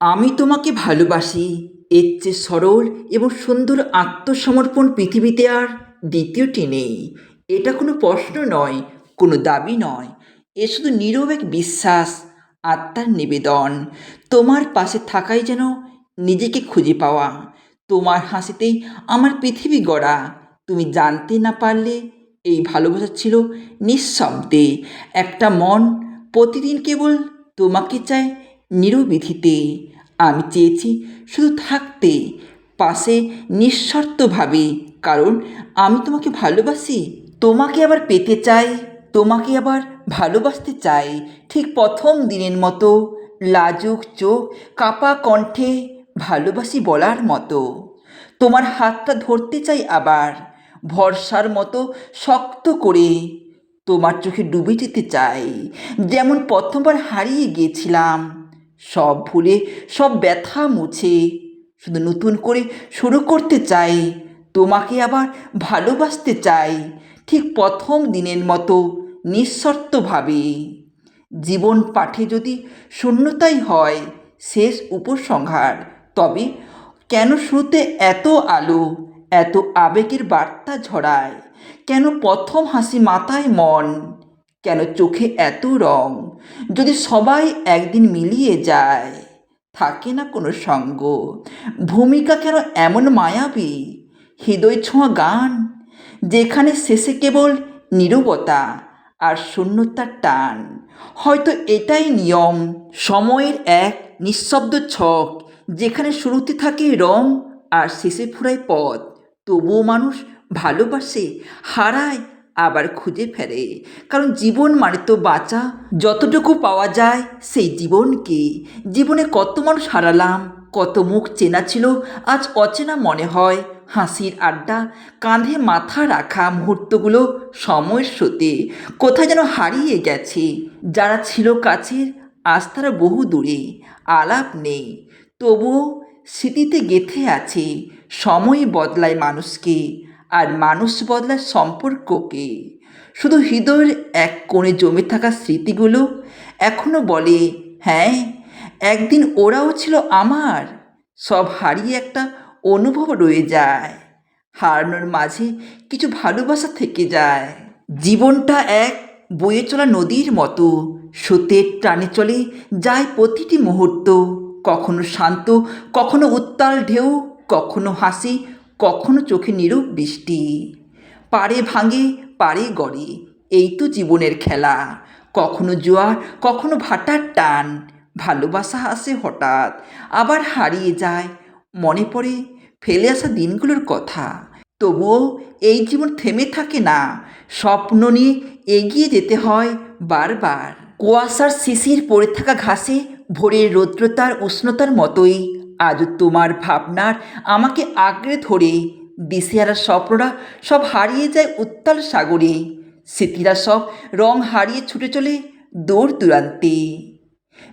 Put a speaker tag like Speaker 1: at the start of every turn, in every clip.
Speaker 1: আমি তোমাকে ভালোবাসি, এর চেয়ে সরল এবং সুন্দর আত্মসমর্পণ পৃথিবীতে আর দ্বিতীয়টি নেই। এটা কোনো প্রশ্ন নয়, কোনো দাবি নয়। এ শুধু নীরব এক বিশ্বাস, আত্মার নিবেদন। তোমার পাশে থাকাই যেন নিজেকে খুঁজে পাওয়া। তোমার হাসিতেই আমার পৃথিবী গড়া। তুমি জানতে না পারলে এই ভালোবাসা ছিল নিঃশব্দে। একটা মন প্রতিদিন কেবল তোমাকে চায় নিরবিধিতে। আমি চেয়েছি শুধু থাকতে, পাশে নিঃশর্তভাবে। কারণ আমি তোমাকে ভালোবাসি, তোমাকে আবার পেতে চাই, তোমাকে আবার ভালোবাসতে চাই। ঠিক প্রথম দিনের মতো, লাজুক চোখ, কাপা কণ্ঠে ভালোবাসি বলার মতো। তোমার হাতটা ধরতে চাই আবার, ভরসার মতো শক্ত করে। তোমার চোখে ডুবে যেতে চাই, যেমন প্রথমবার হারিয়ে গিয়েছিলাম। সব ভুলে, সব ব্যথা মুছে। শুধু নতুন করে শুরু করতে চাই, তোমাকে আবার ভালোবাসতে চাই, ঠিক প্রথম দিনের মতো, নিঃশর্তভাবে। জীবন পাঠে যদি শূন্যতাই হয়, শেষ উপসংহার, তবে কেন শুরুতে এত আলো, এত আবেগের বার্তা ছড়ায় কেন প্রথম হাসি মাথায় মন? কেন চোখে এত রং? যদি সবাই একদিন মিলিয়ে যায়, থাকে না কোনো সঙ্গ। ভূমিকা কেন এমন মায়াবী? হৃদয় ছোঁয়া গান, যেখানে শেষে কেবল নীরবতা আর শূন্যতার টান। হয়তো এটাই নিয়ম, সময়ের এক নিঃশব্দ ছক, যেখানে শুরুতে থাকে রং আর শেষে ফুরায় পথ। তবুও মানুষ ভালোবাসে, হারায় আবার খুঁজে ফেরে। কারণ জীবন মানে তো বাঁচা। যতটুকু পাওয়া যায় সেই জীবনকে। জীবনে কত মানুষ হারালাম, কত মুখ চেনা ছিল, আজ অচেনা মনে হয়। হাসির আড্ডা, কাঁধে মাথা রাখা মুহূর্তগুলো সময়ের স্রোতে। কোথায় যেন হারিয়ে গেছে। যারা ছিল কাছের, আজ তারা বহু দূরে। আলাপ নেই। তবুও স্মৃতিতে গেথে আছে সময় বদলায় মানুষকে। আর মানুষ বদলায় সম্পর্ককে। শুধু হৃদয়ের এক কোণে জমে থাকা স্মৃতিগুলো এখনও বলে হ্যাঁ একদিন ওরাও ছিল আমার। সব হারিয়ে একটা অনুভব রয়ে যায়। হারানোর মাঝে কিছু ভালোবাসা থেকে যায়। জীবনটা এক বয়ে চলা নদীর মতো। স্রোতের টানে চলে যায় প্রতিটি মুহূর্ত। কখনো শান্ত, কখনো উত্তাল ঢেউ, কখনো হাসি কখনো চোখে নিরূপ বৃষ্টি পারে ভাঙে পারে গড়ে, এই তো জীবনের খেলা। কখনো জোয়ার, কখনো ভাটার টান, ভালোবাসা আসে হঠাৎ, আবার হারিয়ে যায়, মনে পড়ে ফেলে আসা দিনগুলোর কথা। তবুও এই জীবন থেমে থাকে না, স্বপ্ন নিয়ে এগিয়ে যেতে হয় বারবার। কুয়াশার শিশির পড়ে থাকা ঘাসে, ভোরের রৌদ্রতার উষ্ণতার মতোই আজও তোমার ভাবনার আমাকে আঁকড়ে ধরে। দিশেহারা স্বপ্নরা সব হারিয়ে যায় উত্তাল সাগরে। স্মৃতিরা সব রং হারিয়ে ছুটে চলে দূর দূরান্তে।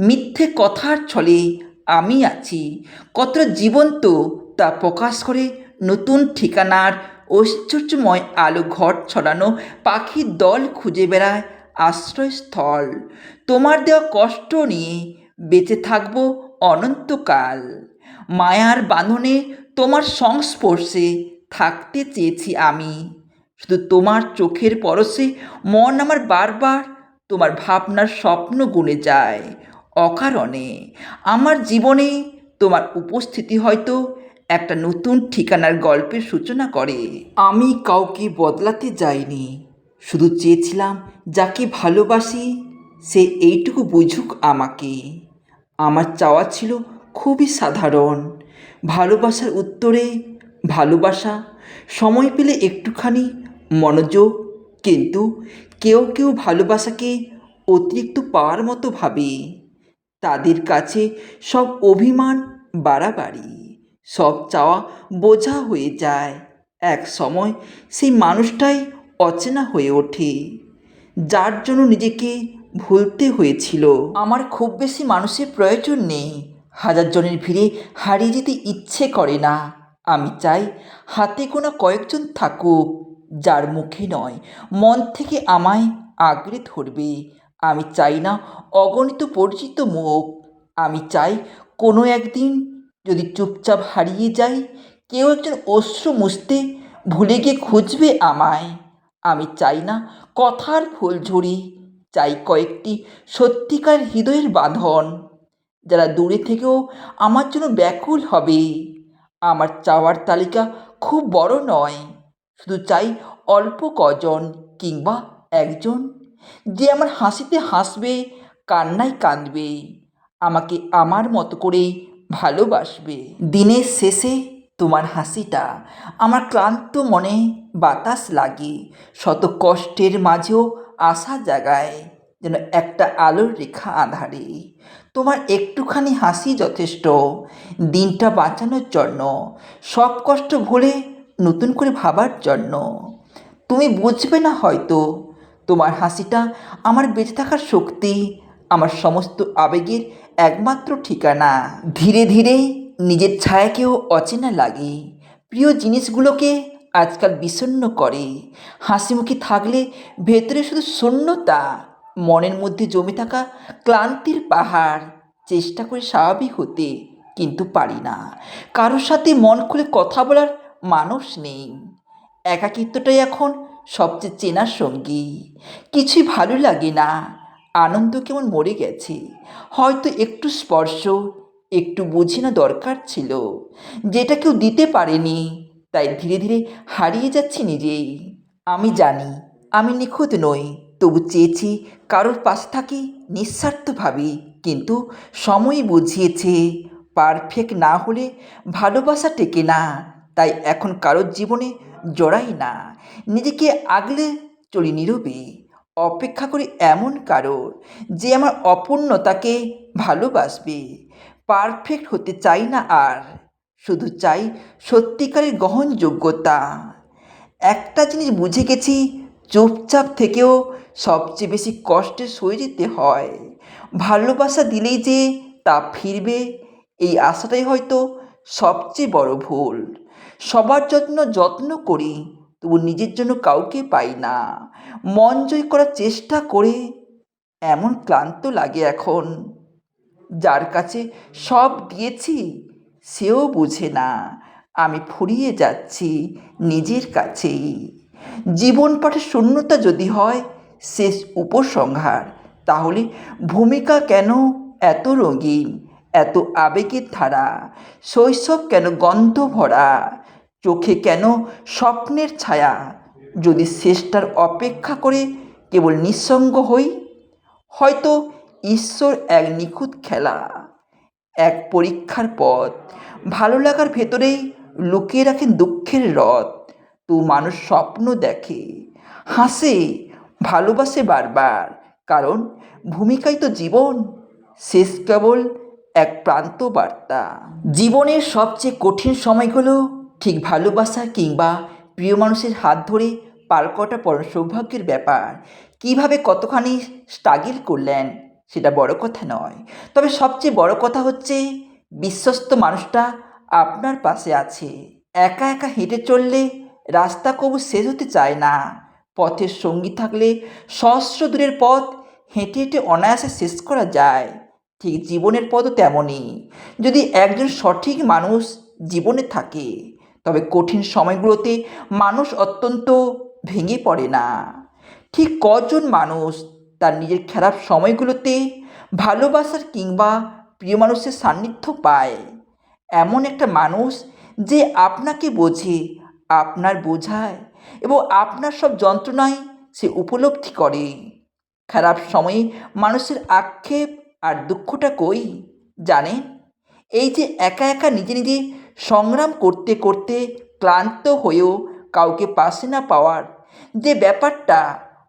Speaker 1: মিথ্যে কথার ছলে আমি আছি। কতটা জীবন্ত তা প্রকাশ করে নতুন ঠিকানার ঐশ্বর্যময় আলো ঘর ছড়ানো পাখির দল খুঁজে বেড়ায় আশ্রয়স্থল। তোমার দেওয়া কষ্ট নিয়ে বেঁচে থাকব অনন্তকাল। মায়ার বাঁধনে তোমার সংস্পর্শে থাকতে চেয়েছি আমি। শুধু তোমার চোখের পরশে মন আমার বারবার তোমার ভাবনার স্বপ্ন গুনে যায়। অকারণে আমার জীবনে তোমার উপস্থিতি হয়তো একটা নতুন ঠিকানার গল্পের সূচনা করে। আমি কাউকে বদলাতে যাইনি। শুধু চেয়েছিলাম যাকে ভালোবাসি, সে এইটুকু বুঝুক আমাকে। আমার চাওয়া ছিল খুবই সাধারণ। ভালোবাসার উত্তরে ভালোবাসা, সময় পেলে একটুখানি মনোযোগ, কিন্তু কেউ কেউ ভালোবাসাকে অতিরিক্ত পাওয়ার মতো ভাবে। তাদের কাছে সব অভিমান বাড়াবাড়ি, সব চাওয়া বোঝা হয়ে যায়। এক সময় সেই মানুষটাই অচেনা হয়ে ওঠে, যার জন্য নিজেকে ভুলতে হয়েছিল। আমার খুব বেশি মানুষের প্রয়োজন নেই। হাজার জনের ভিড়ে হারিয়ে যেতে ইচ্ছে করে না। আমি চাই হাতে গোনা কয়েকজন থাকুক, যার মুখে নয়, মন থেকে আমায় আগড়ে ধরবে। আমি চাই না অগণিত পরিচিত মুখ। আমি চাই কোনো একদিন যদি চুপচাপ হারিয়ে যাই, কেউ একজন অশ্রু মুছতে ভুলে গিয়ে খুঁজবে আমায়। আমি চাই না কথার ফুলঝুরি চাই কয়েকটি সত্যিকার হৃদয়ের বাঁধন, যারা দূরে থেকেও আমার জন্য ব্যাকুল হবে। আমার চাওয়ার তালিকা খুব বড় নয়, শুধু চাই অল্প কজন কিংবা একজন যে আমার হাসিতে হাসবে, কান্নায় কাঁদবে, আমাকে আমার মতো করে ভালোবাসবে। দিনের শেষে তোমার হাসিটা আমার ক্লান্ত মনে বাতাস লাগে, শত কষ্টের মাঝেও আশা জাগায় যেন একটা আলোর রেখা আধারে। তোমার একটুখানি হাসি যথেষ্ট। দিনটা বাঁচানোর জন্য, সব কষ্ট ভুলে নতুন করে ভাবার জন্য। তুমি বুঝবে না হয়তো, তোমার হাসিটা আমার বেঁচে থাকার শক্তি, আমার সমস্ত আবেগের একমাত্র ঠিকানা। ধীরে ধীরে নিজের ছায়াকেও অচেনা লাগে। প্রিয় জিনিসগুলোকে আজকাল বিষণ্ণ করে। হাসি মুখে থাকলে ভেতরে শুধু শূন্যতা, মনের মধ্যে জমে থাকা ক্লান্তির পাহাড় চেষ্টা করে স্বাভাবিক হতে কিন্তু পারি না। কারোর সাথে মন খুলে কথা বলার মানুষ নেই। একাকিত্বটাই এখন সবচেয়ে চেনার সঙ্গী। কিছুই ভালো লাগে না। আনন্দ কেমন মরে গেছে। হয়তো একটু স্পর্শ, একটু বুঝি না দরকার ছিল। যেটা কেউ দিতে পারেনি তাই ধীরে ধীরে হারিয়ে যাচ্ছি নিজেই। আমি জানি, আমি নিখুঁত নই, তবু চেয়েছি কারোর পাশে থাকি নিঃস্বার্থভাবে। কিন্তু সময় বুঝিয়েছে পারফেক্ট না হলে ভালোবাসা টেকে না, তাই এখন কারোর জীবনে জড়াই না। নিজেকে আগলে চলি নীরবে, অপেক্ষা করি এমন কারোর যে আমার অপূর্ণতাকে ভালোবাসবে। পারফেক্ট হতে চাই না আর। শুধু চাই সত্যিকারের গ্রহণযোগ্যতা। একটা জিনিস বুঝে গেছি, চুপচাপ থেকেও সবচেয়ে বেশি কষ্টে সয়ে যেতে হয়। ভালোবাসা দিলেই যে তা ফিরবে, এই আশাটাই হয়তো সবচেয়ে বড় ভুল। সবার জন্য যত্ন করি, তবু নিজের জন্য কাউকে পাই না। মন জয় করার চেষ্টা করে, এমন ক্লান্ত লাগে এখন। যার কাছে সব দিয়েছি সেও বুঝে না, আমি ফুরিয়ে যাচ্ছি নিজের কাছেই। জীবন পাঠে শূন্যতা যদি হয়, শেষ উপসংহার। তাহলে ভূমিকা কেন এত রঙিন, এত আবেগের ধারা? শৈশব কেন গন্ধ ভরা? চোখে কেন স্বপ্নের ছায়া? যদি শেষটার অপেক্ষা করে কেবল নিঃসঙ্গ হই, হয়তো ঈশ্বর এক নিখুঁত খেলা। এক পরীক্ষার পথ। ভালো লাগার ভেতরেই লুকিয়ে রাখেন দুঃখের রথ। তো মানুষ স্বপ্ন দেখে। হাসে, ভালোবাসে বারবার। কারণ ভূমিকাই তো জীবন। শেষ কেবল এক প্রান্ত বার্তা। জীবনের সবচেয়ে কঠিন সময়গুলো ঠিক ভালোবাসা কিংবা প্রিয় মানুষের হাত ধরে পার করাটা পরম সৌভাগ্যের ব্যাপার। কীভাবে কতখানি স্ট্রাগল করলেন সেটা বড় কথা নয়। তবে সবচেয়ে বড় কথা হচ্ছে, বিশ্বস্ত মানুষটা আপনার পাশে আছে। একা একা হেঁটে চললে রাস্তা কবু শেষ হতে চায় না। পথের সঙ্গী থাকলে সহস্র দূরের পথ হেঁটে হেঁটে অনায়াসে শেষ করা যায়। ঠিক জীবনের পথও তেমনই। যদি একজন সঠিক মানুষ জীবনে থাকে, তবে কঠিন সময়গুলোতে মানুষ অত্যন্ত ভেঙে পড়ে না। ঠিক কজন মানুষ তার নিজের খারাপ সময়গুলোতে ভালোবাসার কিংবা প্রিয় মানুষের সান্নিধ্য পায়। এমন একটা মানুষ যে আপনাকে বোঝে, আপনার বোঝায় এবং আপনার সব যন্ত্রণায় সে উপলব্ধি করে। খারাপ সময়ে মানুষের আক্ষেপ আর দুঃখটা কই, জানেন? এই যে একা একা নিজে নিজে সংগ্রাম করতে করতে ক্লান্ত হয়েও কাউকে পাশে না পাওয়ার যে ব্যাপারটা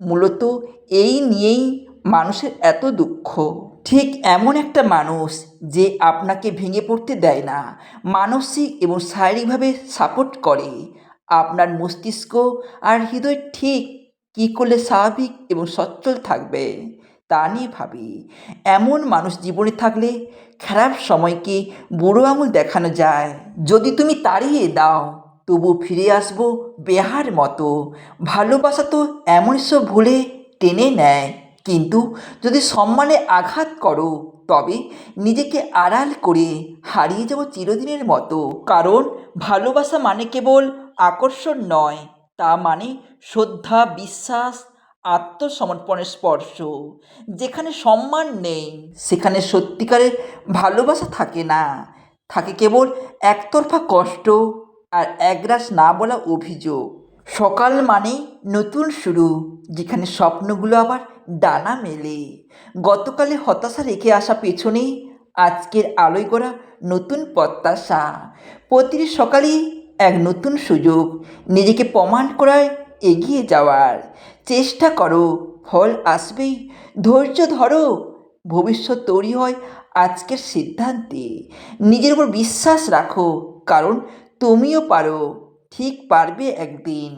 Speaker 1: মূলত এই নিয়েই মানুষের এত দুঃখ। ঠিক এমন একটা মানুষ যে আপনাকে ভেঙে পড়তে দেয় না, মানসিক এবং শারীরিকভাবে সাপোর্ট করে। আপনার মস্তিষ্ক আর হৃদয় ঠিক কী করলে স্বাভাবিক এবং সচ্ছল থাকবে, তা নিয়ে ভাবি। এমন মানুষ জীবনে থাকলে খারাপ সময়কে বুড়ো আঙুল দেখানো যায়। যদি তুমি তাড়িয়ে দাও তবু ফিরে আসব বেহার মতো। ভালোবাসা তো এমন সব ভুলে টেনে নেয়। কিন্তু যদি সম্মানে আঘাত করো, তবে নিজেকে আড়াল করে হারিয়ে যাব চিরদিনের মতো। কারণ ভালোবাসা মানে কেবল আকর্ষণ নয়, তা মানে শ্রদ্ধা, বিশ্বাস, আত্মসমর্পণের স্পর্শ। যেখানে সম্মান নেই, সেখানে সত্যিকারের ভালোবাসা থাকে না। থাকে কেবল একতরফা কষ্ট আর একরাশ না বলা অভিযোগ। সকাল মানেই নতুন শুরু, যেখানে স্বপ্নগুলো আবার ডানা মেলে। গতকালে হতাশা রেখে আসা পেছনেই আজকের আলোয় করা নতুন প্রত্যাশা। প্রতিটি সকালেই এক নতুন সুযোগ, নিজেকে প্রমাণ করায় এগিয়ে যাওয়ার। চেষ্টা করো, ফল আসবেই। ধৈর্য ধরো, ভবিষ্যৎ তৈরি হয় আজকের সিদ্ধান্তে। নিজের উপর বিশ্বাস রাখো, কারণ তুমিও পারো ঠিক পারবে একদিন।